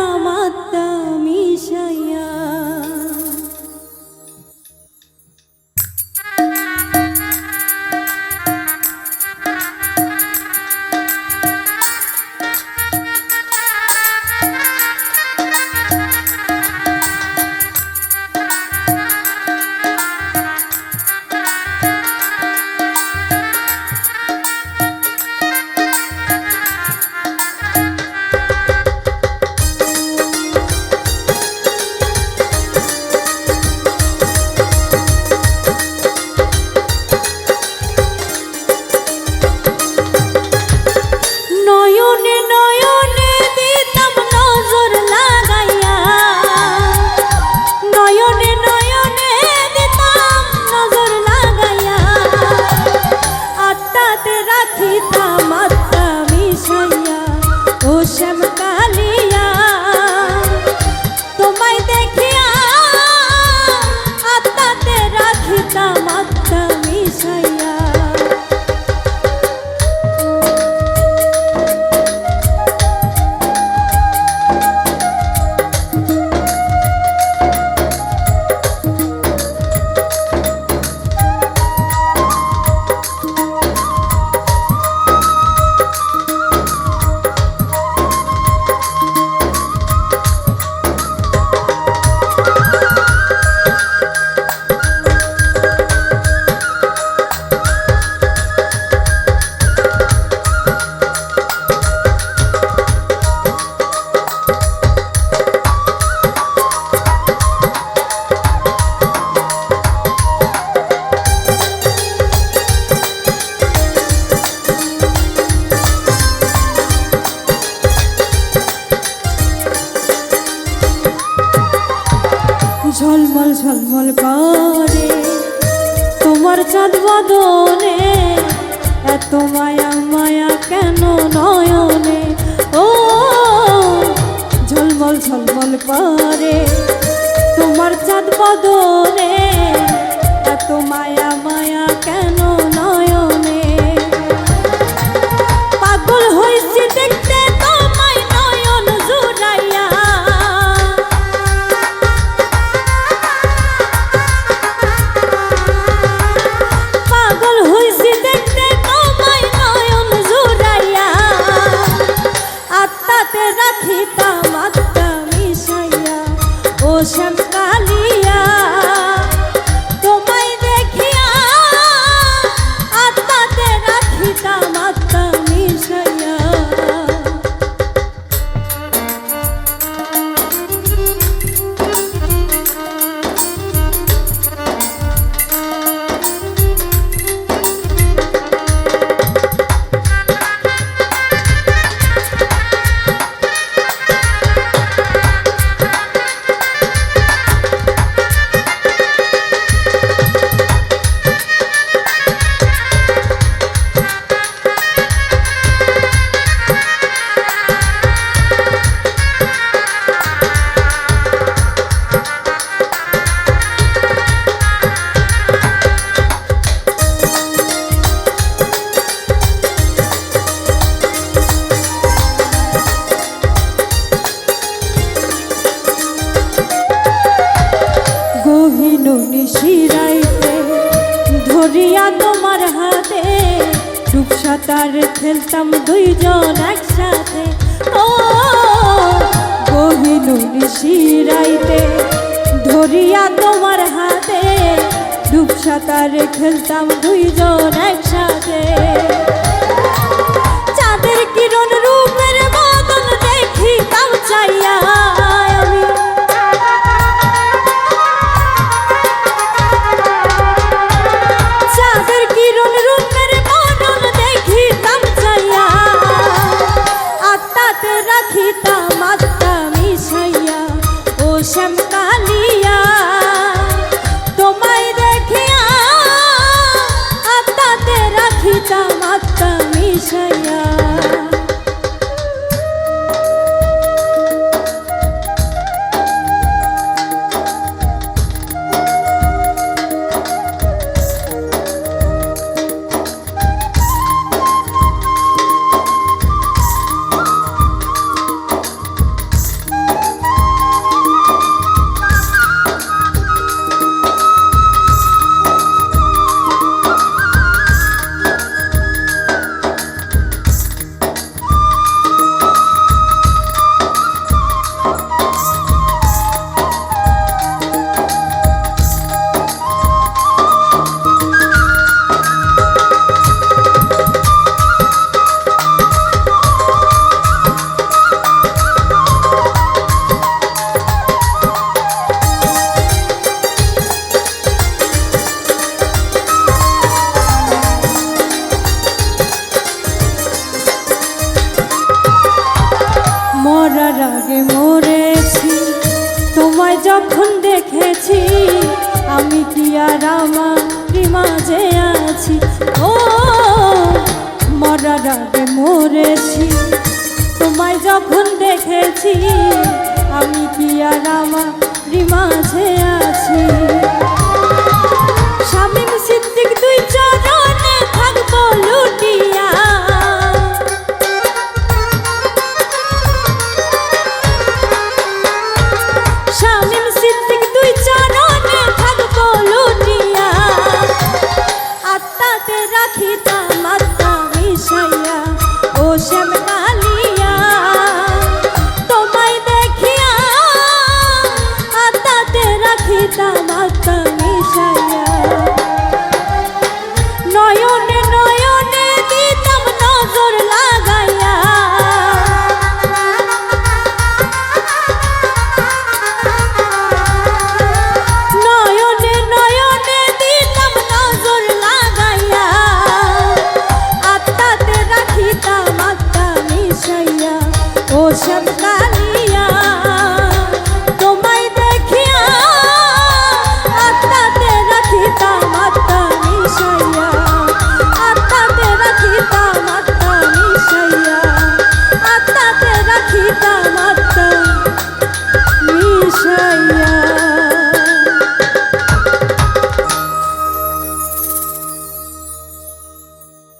Mama. ঝলমল করে। তোমার চাঁদ বাদনে, এত মায়া মায়া কেন নয়নে? ও, ঝলমল ঝলমল করে। তোমার চাঁদ বাদনে, এত মায়া সাঁতার খেলতাম দুইজন একসাথে। ও, গহিল শিরাইতে ধরিয়া তোমার হাতে ডুব সাঁতার খেলতাম দুইজন একসাথে। 心。